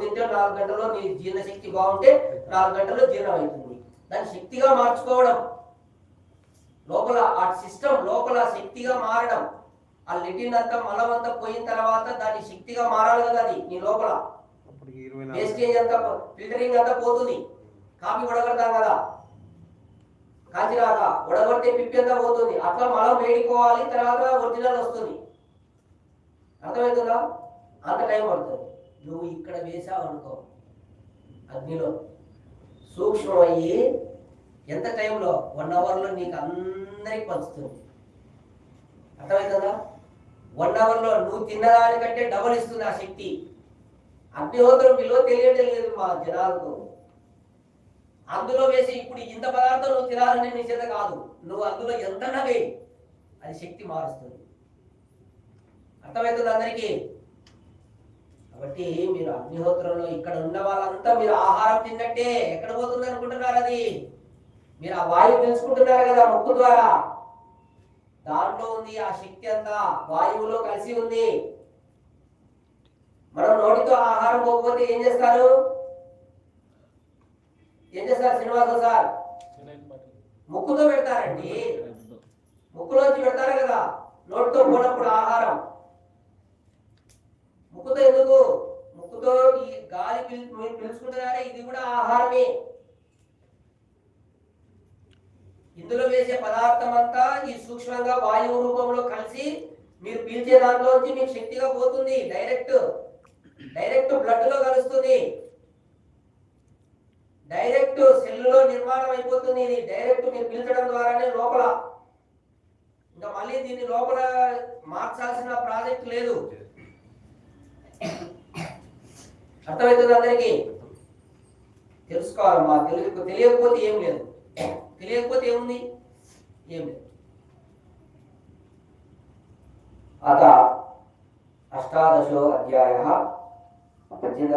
తింటే నాలుగు గంటల్లో నీ జీర్ణశక్తి బాగుంటే నాలుగు గంటల్లో జీర్ణం అవుతుంది. దాన్ని శక్తిగా మార్చుకోవడం లోపల ఆ సిస్టమ్ లోపల శక్తిగా మారడం ఆ లిటిన్ అంతా మలం అంతా పోయిన తర్వాత దాన్ని శక్తిగా మారాలి కదా అది నీ లోపల. వేస్టేజ్ అంతా ఫిల్టరింగ్ అంతా పోతుంది. కాఫీ ఉడగడతాం కదా. కాంచిరాక ఉడగొట్టే పిప్పి అంతా పోతుంది. అట్లా మలం వేడిపోవాలి తర్వాత ఒరిజినల్ వస్తుంది. అర్థమవుతుందా? అంత టైం పడుతుంది. నువ్వు ఇక్కడ వేసావు అనుకో అగ్నిలో. సూక్ష్మమయ్యి ఎంత టైంలో? వన్ అవర్లో నీకు అందరికి పంచుతుంది. అర్థమవుతుందా వన్ అవర్లో నువ్వు తిన్నదానికంటే డబుల్ ఇస్తుంది ఆ శక్తి. అగ్నిహోత్రం విలువ తెలియడం లేదు మా జనాలకు. అందులో వేసి ఇప్పుడు ఇంత పదార్థం నువ్వు తినాలని నిషేధ కాదు. నువ్వు అందులో ఎంత నవే అది శక్తి మారుస్తుంది. అర్థమవుతుంది అందరికీ? కాబట్టి మీరు అగ్నిహోత్రంలో ఇక్కడ ఉన్న వాళ్ళంతా మీరు ఆహారం తిన్నట్టే ఎక్కడ పోతుంది అనుకుంటున్నారు అది? మీరు ఆ వాయువు తెలుసుకుంటున్నారు కదా ముక్కు ద్వారా. దాంట్లో ఉంది ఆ శక్తి అంతా వాయువులో కలిసి ఉంది. మనం నోటితో ఆహారం పోకపోతే ఏం చేస్తారు? ఏం చేస్తారు శ్రీనివాస సార్? ముక్కుతో పెడతారండి. ముక్కులోంచి పెడతారు కదా. నోటితో పోనప్పుడు ఆహారం. ముక్కుతో ఎందుకు? ముక్కుతో ఈ గాలి పీల్ మీరు ఇది కూడా ఆహారమే. ఇందులో వేసే పదార్థం అంతా ఈ సూక్ష్మంగా వాయువు రూపంలో కలిసి మీరు పీల్చే దాంట్లోంచి మీకు శక్తిగా పోతుంది. డైరెక్ట్ డైరెక్ట్ బ్లడ్లో కలుస్తుంది. డైరెక్ట్ సెల్లులో నిర్మాణం అయిపోతుంది. ఇది డైరెక్ట్ మీరు పీల్చడం ద్వారానే లోపల. ఇంకా మళ్ళీ దీన్ని లోపల మార్చాల్సిన ప్రాజెక్ట్ లేదు. అర్థమవుతుంది అందరికీ తెలుసుకోవాలమ్మా తెలియక తెలియకపోతే ఏం లేదు. తెలియకపోతే ఏముంది? ఏం లేదు. అత అష్టాదశో అధ్యాయ పద్దెనిమిది